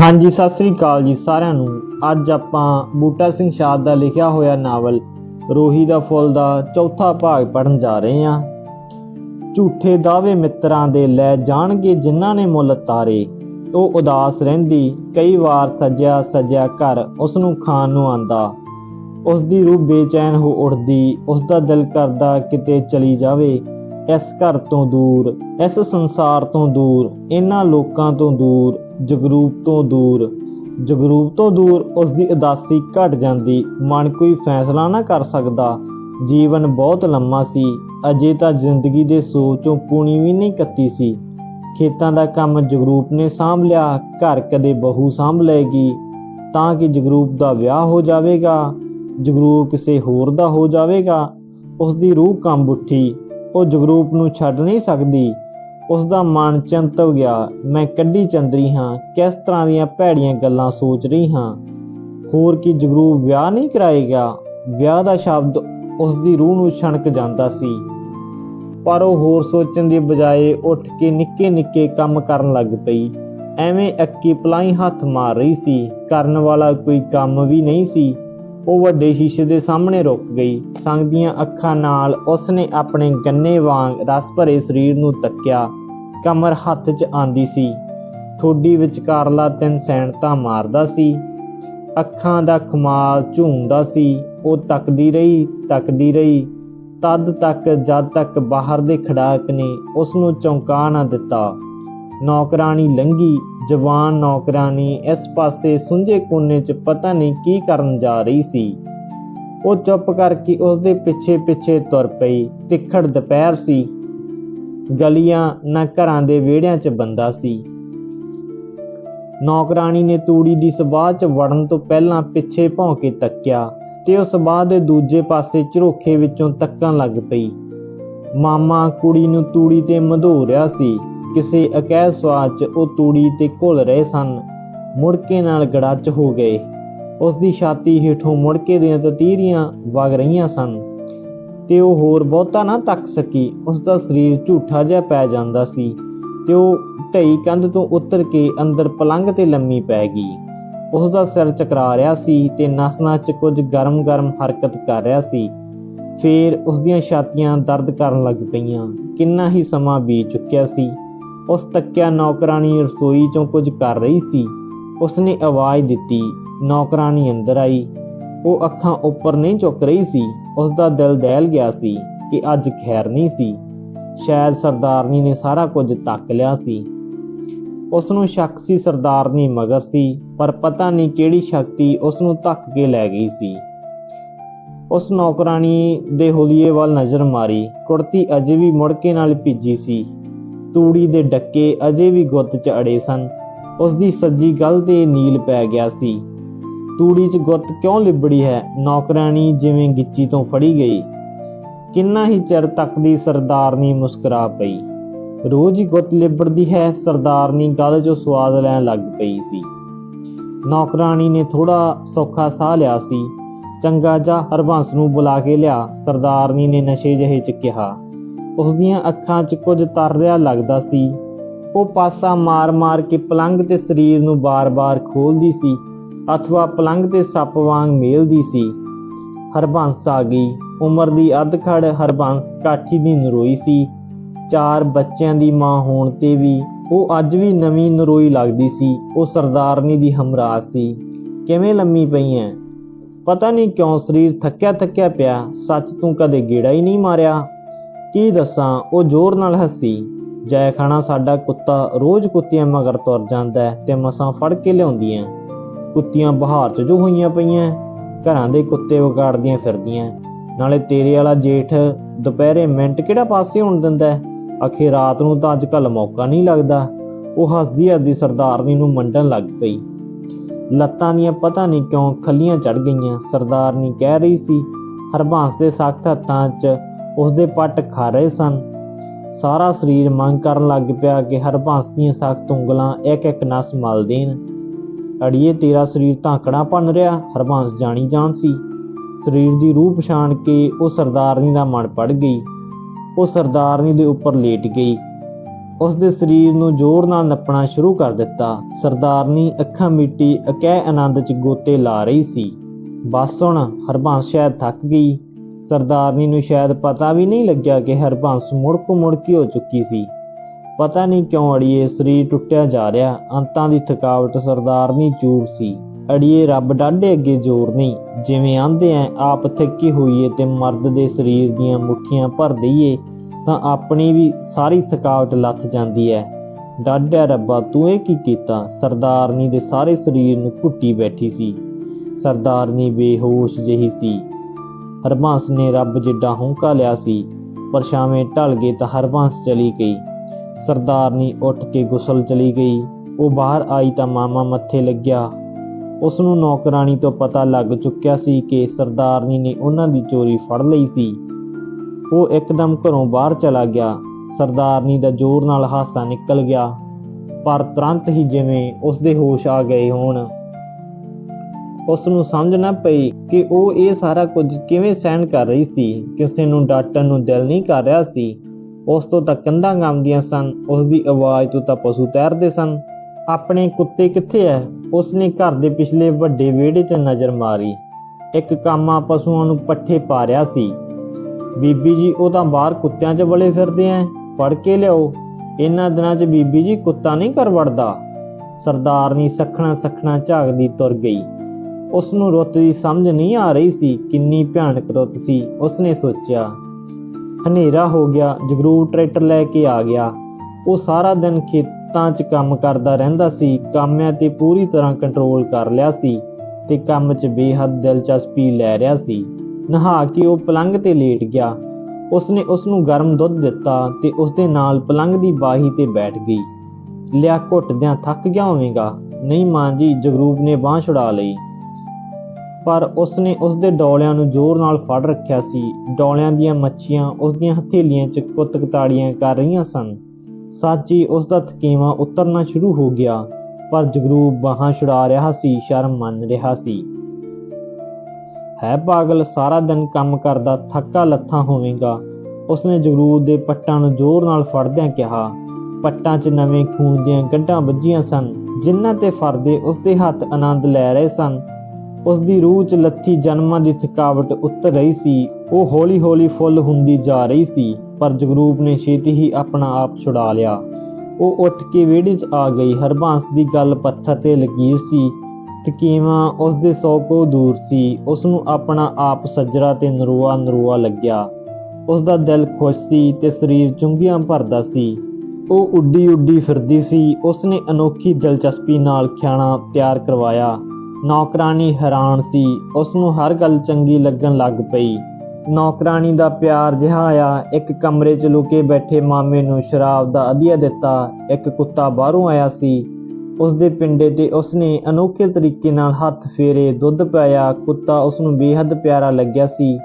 ਹਾਂਜੀ, ਸਤਿ ਸ੍ਰੀ ਅਕਾਲ ਜੀ ਸਾਰਿਆਂ ਨੂੰ। ਅੱਜ ਆਪਾਂ ਬੂਟਾ ਸਿੰਘ ਸ਼ਾਦ ਦਾ ਲਿਖਿਆ ਹੋਇਆ ਨਾਵਲ, ਰੋਹੀ ਦਾ ਫੁੱਲ ਦਾ ਚੌਥਾ ਭਾਗ ਪੜਨ ਜਾ ਰਹੇ ਹਾਂ। ਝੂਠੇ ਦਾਅਵੇ ਮਿੱਤਰਾਂ ਦੇ ਲੈ ਜਾਣਗੇ ਜਿਨ੍ਹਾਂ ਨੇ ਮੁੱਲ ਤਾਰੇ। ਉਹ ਉਦਾਸ ਰਹਿੰਦੀ, ਕਈ ਵਾਰ ਸੱਜਿਆ ਸੱਜਿਆ ਘਰ ਉਸ ਨੂੰ ਖਾਣ ਨੂੰ ਆਂਦਾ ਉਸ ਦੀ ਰੂਹ ਬੇਚੈਨ ਹੋ ਉੱਠਦੀ ਉਸ ਦਾ ਦਿਲ ਕਰਦਾ ਕਿਤੇ ਚਲੀ ਜਾਵੇ। ਇਸ ਘਰ ਤੋਂ ਦੂਰ, ਇਸ ਸੰਸਾਰ ਤੋਂ ਦੂਰ, ਇਹਨਾਂ ਲੋਕਾਂ ਤੋਂ ਦੂਰ ਜਗਰੂਪ ਤੋਂ ਦੂਰ। ਜਗਰੂਪ ਤੋਂ ਦੂਰ ਉਸ ਦੀ ਉਦਾਸੀ ਘਟ ਜਾਂਦੀ। ਮਨ ਕੋਈ ਫੈਸਲਾ ਨਾ ਕਰ ਸਕਦਾ। ਜੀਵਨ ਬਹੁਤ ਲੰਮਾ ਸੀ। ਅਜੇ ਤਾਂ ਜ਼ਿੰਦਗੀ ਦੇ ਸੋਚੋਂ ਪੂਣੀ ਵੀ ਨਹੀਂ ਕੱਤੀ ਸੀ। ਖੇਤਾਂ ਦਾ ਕੰਮ ਜਗਰੂਪ ਨੇ ਸਾਂਭ ਲਿਆ। ਘਰ ਕਦੇ ਬਹੂ ਸਾਂਭ ਲਏਗੀ। ਤਾਂ ਕਿ ਜਗਰੂਪ ਦਾ ਵਿਆਹ ਹੋ ਜਾਵੇਗਾ। ਜਗਰੂਪ ਕਿਸੇ ਹੋਰ ਦਾ ਹੋ ਜਾਵੇਗਾ। ਉਸ ਦੀ ਰੂਹ ਕੰਬ ਉੱਠੀ। ਉਹ ਜਗਰੂਪ ਨੂੰ ਛੱਡ ਨਹੀਂ ਸਕਦੀ। ਉਸ ਦਾ ਮਨ ਚੰਤਵ ਗਿਆ। ਮੈਂ ਕੱਢੀ ਚੰਦਰੀ ਹਾਂ, ਕਿਸ ਤਰ੍ਹਾਂ ਦੀਆਂ ਭੈੜੀਆਂ ਗੱਲਾਂ ਸੋਚ ਰਹੀ ਹਾਂ। ਹੋਰ ਕੀ ਜਗਰੂ ਵਿਆਹ ਨਹੀਂ ਕਰਾਏਗਾ ਵਿਆਹ ਦਾ ਸ਼ਬਦ ਉਸ ਦੀ ਰੂਹ ਨੂੰ ਛਣਕ ਜਾਂਦਾ ਸੀ। ਪਰ ਉਹ ਹੋਰ ਸੋਚਣ ਦੀ ਬਜਾਏ ਉੱਠ ਕੇ ਨਿੱਕੇ ਨਿੱਕੇ ਕੰਮ ਕਰਨ ਲੱਗ ਪਈ। ਐਵੇਂ ਅੱਕੀ ਪਲਾਈ ਹੱਥ ਮਾਰ ਰਹੀ ਸੀ। ਕਰਨ ਵਾਲਾ ਕੋਈ ਕੰਮ ਵੀ ਨਹੀਂ ਸੀ। ਉਹ ਵੱਡੇ ਸ਼ੀਸ਼ੇ ਦੇ ਸਾਹਮਣੇ ਰੁਕ ਗਈ। ਸੰਗ ਦੀਆਂ ਅੱਖਾਂ ਨਾਲ ਉਸਨੇ ਆਪਣੇ ਗੰਨੇ ਵਾਂਗ ਰਸ ਭਰੇ ਸਰੀਰ ਨੂੰ ਤੱਕਿਆ। ਕਮਰ ਹੱਥ 'ਚ ਆਂਦੀ ਸੀ। ਠੋਡੀ ਵਿਚਕਾਰਲਾ ਤਿੰਨ ਸੈਣਤਾ ਮਾਰਦਾ ਸੀ। ਅੱਖਾਂ ਦਾ ਖਮਾਲ ਝੂਮਦਾ ਸੀ। ਉਹ ਤੱਕਦੀ ਰਹੀ ਤੱਕਦੀ ਰਹੀ। ਤਦ ਤੱਕ ਜਦ ਤੱਕ ਬਾਹਰ ਦੇ ਖੜਾਕ ਨੇ ਉਸ ਨੂੰ ਚੌਂਕਾ ਨਾ ਦਿੱਤਾ। ਨੌਕਰਾਨੀ ਲੰਗੀ ਜਵਾਨ ਨੌਕਰਾਨੀ ਇਸ ਪਾਸੇ ਸੁੰਝੇ ਕੋਨੇ 'ਚ ਪਤਾ ਨਹੀਂ ਕੀ ਕਰਨ ਜਾ ਰਹੀ ਸੀ। ਉਹ ਚੁੱਪ ਕਰਕੇ ਉਸ ਦੇ ਪਿੱਛੇ ਪਿੱਛੇ ਤੁਰ ਪਈ, ਤਿੱਖੜ ਦੁਪਹਿਰ ਸੀ। ਗਲੀਆਂ ਨਾ ਘਰਾਂ ਦੇ ਵਿਹੜਿਆਂ 'ਚ ਬੰਦਾ ਸੀ। ਨੌਕਰਾਨੀ ਨੇ ਤੂੜੀ ਦੀ ਸਬਾਹ 'ਚ ਵੜਨ ਤੋਂ ਪਹਿਲਾਂ ਪਿੱਛੇ ਭੌਂ ਕੇ ਤੱਕਿਆ ਤੇ ਉਸ ਸਬਾਹ ਦੇ ਦੂਜੇ ਪਾਸੇ ਝਰੋਖੇ ਵਿੱਚੋਂ ਤੱਕਣ ਲੱਗ ਪਈ। ਮਾਮਾ ਕੁੜੀ ਨੂੰ ਤੂੜੀ ਤੇ ਮਧੋ ਰਿਹਾ ਸੀ। ਕਿਸੇ ਅਕੈਲ ਸਵਾਦ 'ਚ ਉਹ ਤੂੜੀ ਤੇ ਘੁਲ ਰਹੇ ਸਨ। ਮੁੜਕੇ ਨਾਲ ਗੜਾਚ ਹੋ ਗਏ। ਉਸ ਦੀ ਛਾਤੀ ਹੇਠੋਂ ਮੁੜਕੇ ਦੀਆਂ ਤਤੀਰੀਆਂ ਵਗ ਰਹੀਆਂ ਸਨ। ਤੇ ਉਹ ਹੋਰ ਬਹੁਤਾ ਨਾ ਤੱਕ ਸਕੀ। ਉਸ ਦਾ ਸਰੀਰ ਝੂਠਾ ਜਿਹਾ ਪੈ ਜਾਂਦਾ ਸੀ ਤੇ ਉਹ ਢਈ ਕੰਧ ਤੋਂ ਉਤਰ ਕੇ ਅੰਦਰ ਪਲੰਘ ਤੇ ਲੰਮੀ ਪੈ ਗਈ। ਉਸ ਦਾ ਸਿਰ ਚਕਰਾ ਰਿਹਾ ਸੀ ਤੇ ਨਸ-ਨਸ 'ਚ ਕੁਝ ਗਰਮ-ਗਰਮ ਹਰਕਤ ਕਰ ਰਿਹਾ ਸੀ। ਫੇਰ ਉਸ ਦੀਆਂ ਛਾਤੀਆਂ ਦਰਦ ਕਰਨ ਲੱਗ ਪਈਆਂ। ਕਿੰਨਾ ਹੀ ਸਮਾਂ ਬੀਤ ਚੁੱਕਿਆ ਸੀ। ਉਸ ਤੱਕਿਆ ਨੌਕਰਾਨੀ ਰਸੋਈ 'ਚੋਂ ਕੁਝ ਕਰ ਰਹੀ ਸੀ। ਉਸਨੇ ਆਵਾਜ਼ ਦਿੱਤੀ ਨੌਕਰਾਨੀ ਅੰਦਰ ਆਈ। ਉਹ ਅੱਖਾਂ ਉੱਪਰ ਨਹੀਂ ਚੁੱਕ ਰਹੀ ਸੀ। ਉਸ ਦਾ ਦਿਲ ਦਹਿਲ ਗਿਆ ਸੀ ਕਿ ਅੱਜ ਖੈਰ ਨਹੀਂ ਸੀ। ਸ਼ਾਇਦ ਸਰਦਾਰਨੀ ਨੇ ਸਾਰਾ ਕੁਝ ਤੱਕ ਲਿਆ ਸੀ। ਉਸ ਨੂੰ ਸ਼ੱਕ ਸੀ ਸਰਦਾਰਨੀ ਮਗਰ ਸੀ, ਪਰ ਪਤਾ ਨਹੀਂ ਕਿਹੜੀ ਸ਼ਕਤੀ ਉਸ ਨੂੰ ਧੱਕ ਕੇ ਲੈ ਗਈ ਸੀ। ਉਸ ਨੌਕਰਾਨੀ ਦੇ ਹੁਲੀਏ ਵੱਲ ਨਜ਼ਰ ਮਾਰੀ। ਕੁੜਤੀ ਅਜੇ ਵੀ ਮੁੜਕੇ ਨਾਲ ਭਿੱਜੀ ਸੀ। ਤੂੜੀ ਦੇ ਡੱਕੇ ਅਜੇ ਵੀ ਗੁੱਤ 'ਚ ਅੜੇ ਸਨ। ਉਸ ਦੀ ਸੱਜੀ ਗੱਲ ਤੇ ਨੀਲ ਪੈ ਗਿਆ ਸੀ। ਤੂੜੀ 'ਚ ਗੁੱਤ ਕਿਉਂ ਲਿਬੜੀ ਹੈ? ਨੌਕਰਾਨੀ ਜਿਵੇਂ ਗਿੱਚੀ ਤੋਂ ਫੜੀ ਗਈ। ਕਿੰਨਾ ਹੀ ਚਿਰ ਤੱਕ ਦੀ ਸਰਦਾਰਨੀ ਮੁਸਕਰਾ ਪਈ। ਰੋਜ਼ ਹੀ ਗੁੱਤ ਲਿਬੜਦੀ ਹੈ, ਸਰਦਾਰਨੀ ਗੱਲ 'ਚੋਂ ਸਵਾਦ ਲੈਣ ਲੱਗ ਪਈ ਸੀ। ਨੌਕਰਾਨੀ ਨੇ ਥੋੜਾ ਸੌਖਾ ਸਾਹ ਲਿਆ ਸੀ। ਚੰਗਾ ਜਾ ਹਰਬੰਸ ਨੂੰ ਬੁਲਾ ਕੇ ਲਿਆ, ਸਰਦਾਰਨੀ ਨੇ ਨਸ਼ੇ ਜਿਹੇ 'ਚ ਕਿਹਾ। ਉਸ ਦੀਆਂ ਅੱਖਾਂ 'ਚ ਕੁਝ ਤਰ ਰਿਹਾ ਲੱਗਦਾ ਸੀ। ਉਹ ਪਾਸਾ ਮਾਰ-ਮਾਰ ਕੇ ਪਲੰਘ ਤੇ ਸਰੀਰ ਨੂੰ ਬਾਰ-ਬਾਰ ਖੋਲਦੀ ਸੀ ਅਥਵਾ ਪਲੰਘ ਤੇ ਸੱਪ ਵਾਂਗ ਮੇਲਦੀ ਸੀ। ਹਰਬੰਸ ਆ ਗਈ। ਉਮਰ ਦੀ ਅੱਧਖੜ ਹਰਬੰਸ ਕਾਠੀ ਦੀ ਨਰੋਈ ਸੀ। ਚਾਰ ਬੱਚਿਆਂ ਦੀ ਮਾਂ ਹੋਣ ਤੇ ਵੀ ਉਹ ਅੱਜ ਵੀ ਨਵੀਂ ਨਰੋਈ ਲੱਗਦੀ ਸੀ। ਉਹ ਸਰਦਾਰਨੀ ਦੀ ਹਮਰਾਜ ਸੀ। ਕਿਵੇਂ ਲੰਮੀ ਪਈ ਐ? ਪਤਾ ਨਹੀਂ ਕਿਉਂ ਸਰੀਰ ਥੱਕਿਆ ਥੱਕਿਆ ਪਿਆ। ਸੱਚ ਤੂੰ ਕਦੇ ਗੇੜਾ ਹੀ ਨਹੀਂ ਮਾਰਿਆ? ਕੀ ਦੱਸਾਂ, ਉਹ ਜ਼ੋਰ ਨਾਲ ਹੱਸੀ। ਜੈ ਖਾਣਾ ਸਾਡਾ ਕੁੱਤਾ ਰੋਜ਼ ਕੁੱਤੀਆਂ ਮਗਰ ਤੁਰ ਜਾਂਦਾ ਹੈ ਤੇ ਮਸਾਂ ਫੜ ਕੇ ਲਿਆਉਂਦੀਆਂ ਕੁੱਤੀਆਂ ਬਹਾਰ 'ਚ ਜੋ ਹੋਈਆਂ ਪਈਆਂ ਘਰਾਂ ਦੇ ਕੁੱਤੇ ਵਿਗਾੜਦੀਆਂ ਫਿਰਦੀਆਂ ਨਾਲੇ ਤੇਰੇ ਵਾਲਾ ਜੇਠ ਦੁਪਹਿਰੇ ਮਿੰਟ ਕਿਹੜਾ ਪਾਸੇ ਹੋਣ ਦਿੰਦਾ ਹੈ? ਰਾਤ ਨੂੰ ਤਾਂ ਅੱਜ ਕੱਲ ਮੌਕਾ ਨਹੀਂ ਲੱਗਦਾ। ਉਹ ਹੱਸਦੀ ਹੱਸਦੀ ਸਰਦਾਰਨੀ ਨੂੰ ਮੰਡਣ ਲੱਗ ਪਈ। ਲੱਤਾਂ ਦੀਆਂ ਪਤਾ ਨਹੀਂ ਕਿਉਂ ਖੱਲੀਆਂ ਚੜ ਗਈਆਂ। ਸਰਦਾਰਨੀ ਕਹਿ ਰਹੀ ਸੀ ਹਰਬਾਂਸ ਦੇ ਸਖਤ ਹੱਥਾਂ 'ਚ ਉਸਦੇ ਪੱਟ ਖਾ ਰਹੇ ਸਨ। ਸਾਰਾ ਸਰੀਰ ਮੰਗ ਕਰਨ ਲੱਗ ਪਿਆ ਕਿ ਹਰਬੰਸ ਦੀਆਂ ਸਖਤ ਉਂਗਲਾਂ ਇੱਕ ਇੱਕ ਨਸ ਮਲ ਦੇਣ। ਅੜੀਏ ਤੇਰਾ ਸਰੀਰ ਧਾਕੜਾ ਭੰਨ ਰਿਹਾ ਹਰਬੰਸ ਜਾਣੀ ਜਾਣ ਸੀ। ਸਰੀਰ ਦੀ ਰੂਹ ਪਛਾਣ ਕੇ ਉਹ ਸਰਦਾਰਨੀ ਦਾ ਮਨ ਪੜ ਗਈ। ਉਹ ਸਰਦਾਰਨੀ ਦੇ ਉੱਪਰ ਲੇਟ ਗਈ। ਉਸ ਦੇ ਸਰੀਰ ਨੂੰ ਜ਼ੋਰ ਨਾਲ ਨੱਪਣਾ ਸ਼ੁਰੂ ਕਰ ਦਿੱਤਾ। ਸਰਦਾਰਨੀ ਅੱਖਾਂ ਮੀਟੀ ਅਕਹਿ ਆਨੰਦ 'ਚ ਗੋਤੇ ਲਾ ਰਹੀ ਸੀ। ਬਸ ਹੁਣ ਹਰਬੰਸ ਸ਼ਾਇਦ ਥੱਕ ਗਈ। ਸਰਦਾਰਨੀ ਨੂੰ ਸ਼ਾਇਦ ਪਤਾ ਵੀ ਨਹੀਂ ਲੱਗਿਆ ਕਿ ਹਰਬੰਸ ਮੁੜਕ ਮੁੜਕੀ ਹੋ ਚੁੱਕੀ ਸੀ। ਪਤਾ ਨਹੀਂ ਕਿਉਂ ਅੜੀਏ ਸਰੀਰ ਟੁੱਟਿਆ ਜਾ ਰਿਹਾ, ਅੰਤਾਂ ਦੀ ਥਕਾਵਟ ਸਰਦਾਰਨੀ ਚੂਰ ਸੀ। ਅੜੀਏ ਰੱਬ ਡਾਢੇ ਅੱਗੇ ਜ਼ੋਰ ਨਹੀਂ, ਜਿਵੇਂ ਆਂਦੇ ਐ, ਆਪ ਥੱਕੀ ਹੋਈਏ ਤੇ ਮਰਦ ਦੇ ਸਰੀਰ ਦੀਆਂ ਮੁੱਠੀਆਂ ਭਰ ਦਈਏ, ਤਾਂ ਆਪਣੀ ਵੀ ਸਾਰੀ ਥਕਾਵਟ ਲੱਥ ਜਾਂਦੀ ਹੈ ਡਾਢਿਆ ਰੱਬਾ, ਤੂੰ ਇਹ ਕੀ ਕੀਤਾ? ਸਰਦਾਰਨੀ ਦੇ ਸਾਰੇ ਸਰੀਰ ਨੂੰ ਘੁੱਟੀ ਬੈਠੀ ਸੀ। ਸਰਦਾਰਨੀ ਬੇਹੋਸ਼ ਜਿਹੀ ਸੀ। ਹਰਬੰਸ ਨੇ ਰੱਬ ਜਿੱਡਾ ਹੌਂਕਾ ਲਿਆ ਸੀ ਪਰਛਾਵੇਂ ਢਲ ਗਏ ਤਾਂ ਹਰਬੰਸ ਚਲੀ ਗਈ। ਸਰਦਾਰਨੀ ਉੱਠ ਕੇ ਗੁਸਲ ਚਲੀ ਗਈ, ਉਹ ਬਾਹਰ ਆਈ ਤਾਂ ਮਾਮਾ ਮੱਥੇ ਲੱਗਿਆ। ਉਸ ਨੂੰ ਨੌਕਰਾਨੀ ਤੋਂ ਪਤਾ ਲੱਗ ਚੁੱਕਿਆ ਸੀ ਕਿ ਸਰਦਾਰਨੀ ਨੇ ਉਹਨਾਂ ਦੀ ਚੋਰੀ ਫੜ ਲਈ ਸੀ। ਉਹ ਇੱਕਦਮ ਘਰੋਂ ਬਾਹਰ ਚਲਾ ਗਿਆ। ਸਰਦਾਰਨੀ ਦਾ ਜ਼ੋਰ ਨਾਲ ਹਾਸਾ ਨਿਕਲ ਗਿਆ। ਪਰ ਤੁਰੰਤ ਹੀ ਜਿਵੇਂ ਉਸ ਦੇ ਹੋਸ਼ ਆ ਗਏ ਹੋਣ ਉਸ ਨੂੰ ਸਮਝ ਨਾ ਪਈ ਕਿ ਉਹ ਇਹ ਸਾਰਾ ਕੁਝ ਕਿਵੇਂ ਸਹਿਣ ਕਰ ਰਹੀ ਸੀ। ਕਿਸੇ ਨੂੰ ਡਾਂਟਣ ਨੂੰ ਦਿਲ ਨਹੀਂ ਕਰ ਰਿਹਾ ਸੀ। ਉਸ ਤੋਂ ਤਾਂ ਕੰਧਾਂ ਗਾਉਂਦੀਆਂ ਸਨ। ਉਸ ਦੀ ਆਵਾਜ਼ ਤੋਂ ਤਾਂ ਪਸ਼ੂ ਤੈਰਦੇ ਸਨ। ਆਪਣੇ ਕੁੱਤੇ ਕਿੱਥੇ ਐ? ਉਸ ਨੇ ਘਰ ਦੇ ਪਿਛਲੇ ਵੱਡੇ ਵਿਹੜੇ 'ਚ ਨਜ਼ਰ ਮਾਰੀ। ਇੱਕ ਕਾਮਾ ਪਸ਼ੂਆਂ ਨੂੰ ਪੱਠੇ ਪਾ ਰਿਹਾ ਸੀ। ਬੀਬੀ ਜੀ, ਉਹ ਤਾਂ ਬਾਹਰ ਕੁੱਤਿਆਂ 'ਚ ਬੜੇ ਫਿਰਦੇ ਐ। ਫੜ ਕੇ ਲਿਆਓ। ਇਹਨਾਂ ਦਿਨਾਂ 'ਚ ਬੀਬੀ ਜੀ ਕੁੱਤਾ ਨਹੀਂ ਕਰ ਵੜਦਾ। ਸਰਦਾਰਨੀ ਸਖਣਾ ਸਖਣਾ ਝਾਕਦੀ ਤੁਰ ਗਈ। ਉਸ ਨੂੰ ਰੁੱਤ ਦੀ ਸਮਝ ਨਹੀਂ ਆ ਰਹੀ ਸੀ ਕਿੰਨੀ ਭਿਆਨਕ ਰੁੱਤ ਸੀ ਉਸ ਨੇ ਸੋਚਿਆ। ਹਨੇਰਾ ਹੋ ਗਿਆ ਜਗਰੂਪ ਟਰੈਕਟਰ ਲੈ ਕੇ ਆ ਗਿਆ। ਉਹ ਸਾਰਾ ਦਿਨ ਖੇਤਾਂ 'ਚ ਕੰਮ ਕਰਦਾ ਰਹਿੰਦਾ ਸੀ, ਕਾਮਿਆਂ ਤੇ ਪੂਰੀ ਤਰ੍ਹਾਂ ਕੰਟਰੋਲ ਕਰ ਲਿਆ ਸੀ ਤੇ ਕੰਮ 'ਚ ਬੇਹੱਦ ਦਿਲਚਸਪੀ ਲੈ ਰਿਹਾ ਸੀ। ਨਹਾ ਕੇ ਉਹ ਪਲੰਘ ਤੇ ਲੇਟ ਗਿਆ। ਉਸਨੇ ਉਸ ਨੂੰ ਗਰਮ ਦੁੱਧ ਦਿੱਤਾ ਤੇ ਉਸ ਦੇ ਨਾਲ ਪਲੰਘ ਦੀ ਬਾਹੀ ਤੇ ਬੈਠ ਗਈ। ਲਿਆ ਘੁੱਟਦਿਆਂ ਥੱਕ ਗਿਆ ਹੋਵੇਗਾ। ਨਹੀਂ ਮਾਂ ਜੀ ਜਗਰੂਪ ਨੇ ਬਾਹ ਛੁਡਾ ਲਈ। ਪਰ ਉਸਨੇ ਉਸਦੇ ਡੌਲਿਆਂ ਨੂੰ ਜ਼ੋਰ ਨਾਲ ਫੜ ਰੱਖਿਆ ਸੀ। ਡੌਲਿਆਂ ਦੀਆਂ ਮੱਛੀਆਂ ਉਸਦੀਆਂ ਹਥੇਲੀਆਂ 'ਚ ਕੁੱਤਕਤਾੜੀਆਂ ਕਰ ਰਹੀਆਂ ਸਨ। ਸਾਚੀ ਉਸ ਦਾ ਥਕੇਵਾਂ ਉਤਰਨਾ ਸ਼ੁਰੂ ਹੋ ਗਿਆ, ਪਰ ਜਗਰੂਪ ਬਾਹਾਂ ਛੁਡਾ ਰਿਹਾ ਸੀ, ਸ਼ਰਮ ਮੰਨ ਰਿਹਾ ਸੀ। ਹੈ ਪਾਗਲ, ਸਾਰਾ ਦਿਨ ਕੰਮ ਕਰਦਾ, ਥੱਕਾ ਲੱਥਾ ਹੋਵੇਗਾ। ਉਸਨੇ ਜਗਰੂਪ ਦੇ ਪੱਟਾਂ ਨੂੰ ਜ਼ੋਰ ਨਾਲ ਫੜਦਿਆਂ ਕਿਹਾ, ਪੱਟਾਂ 'ਚ ਨਵੇਂ ਖੂਨ ਦੀਆਂ ਗੱਢਾਂ ਵੱਜੀਆਂ ਸਨ। ਜਿਨ੍ਹਾਂ ਤੇ ਫਰਦੇ ਉਸਦੇ ਹੱਥ ਆਨੰਦ ਲੈ ਰਹੇ ਸਨ ਉਸ ਦੀ ਰੂਹ 'ਚ ਲੱਥੀ ਜਨਮਾਂ ਦੀ ਥਕਾਵਟ ਉਤਰ ਰਹੀ ਸੀ। ਉਹ ਹੌਲੀ-ਹੌਲੀ ਫੁੱਲ ਹੁੰਦੀ ਜਾ ਰਹੀ ਸੀ, ਪਰ ਜਗਰੂਪ ਨੇ ਛੇਤੀ ਹੀ ਆਪਣਾ ਆਪ ਛੁਡਾ ਲਿਆ। ਉਹ ਉੱਠ ਕੇ ਵਿਹੜੇ 'ਚ ਆ ਗਈ। ਹਰਬਾਂਸ ਦੀ ਗੱਲ ਪੱਥਰ ਤੇ ਲਕੀਰ ਸੀ। ਤਕੀਵਾਂ ਉਸ ਦੇ ਸੌ ਕੋ ਦੂਰ ਸੀ। ਉਸ ਨੂੰ ਆਪਣਾ ਆਪ ਸੱਜਰਾ ਤੇ ਨਰੂਆ ਨਰੂਆ ਲੱਗਿਆ। ਉਸ ਦਾ ਦਿਲ ਖੁਸ਼ ਸੀ ਤੇ ਸਰੀਰ ਚੁੰਗੀਆਂ ਭਰਦਾ ਸੀ। ਉਹ ਉੱਡੀ ਉੱਡੀ ਫਿਰਦੀ ਸੀ। ਉਸ ਨੇ ਅਨੋਖੀ ਦਿਲਚਸਪੀ ਨਾਲ ਖਾਣਾ ਤਿਆਰ ਕਰਵਾਇਆ। ਨੌਕਰਾਨੀ ਹੈਰਾਨ ਸੀ। ਉਸ ਨੂੰ ਹਰ ਗੱਲ ਚੰਗੀ ਲੱਗਣ ਲੱਗ ਪਈ। ਨੌਕਰਾਨੀ ਦਾ ਪਿਆਰ ਜਿਹਾ ਆਇਆ। ਇੱਕ ਕਮਰੇ 'ਚ ਲੁਕੇ ਬੈਠੇ ਮਾਮੇ ਨੂੰ ਸ਼ਰਾਬ ਦਾ ਅਧੀਆ ਦਿੱਤਾ। ਇੱਕ ਕੁੱਤਾ ਬਾਹਰੋਂ ਆਇਆ ਸੀ। ਉਸ ਦੇ ਪਿੰਡੇ ਤੇ ਉਸ ਨੇ ਅਨੋਖੇ ਤਰੀਕੇ ਨਾਲ ਹੱਥ ਫੇਰੇ ਦੁੱਧ ਪਾਇਆ। ਕੁੱਤਾ ਉਸ ਨੂੰ ਬੇਹੱਦ ਪਿਆਰਾ ਲੱਗਿਆ ਸੀ।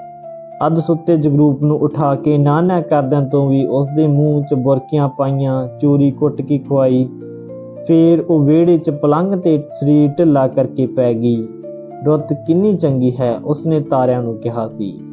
ਅੱਧ ਸੁੱਤੇ ਜਗਰੂਪ ਨੂੰ ਉਠਾ ਕੇ ਨਾ ਨਾ ਕਰਦਿਆਂ ਤੋਂ ਵੀ ਉਸ ਦੇ ਮੂੰਹ 'ਚ ਬੁਰਕੀਆਂ ਪਾਈਆਂ, ਚੂਰੀ ਕੁੱਟ ਕੇ ਖਵਾਈ ਫੇਰ ਉਹ ਵਿਹੜੇ 'ਚ ਪਲੰਘ ਤੇ ਸਰੀਰ ਢਿੱਲਾ ਕਰਕੇ ਪੈ ਗਈ। ਰੁੱਤ ਕਿੰਨੀ ਚੰਗੀ ਹੈ, ਉਸਨੇ ਤਾਰਿਆਂ ਨੂੰ ਕਿਹਾ ਸੀ।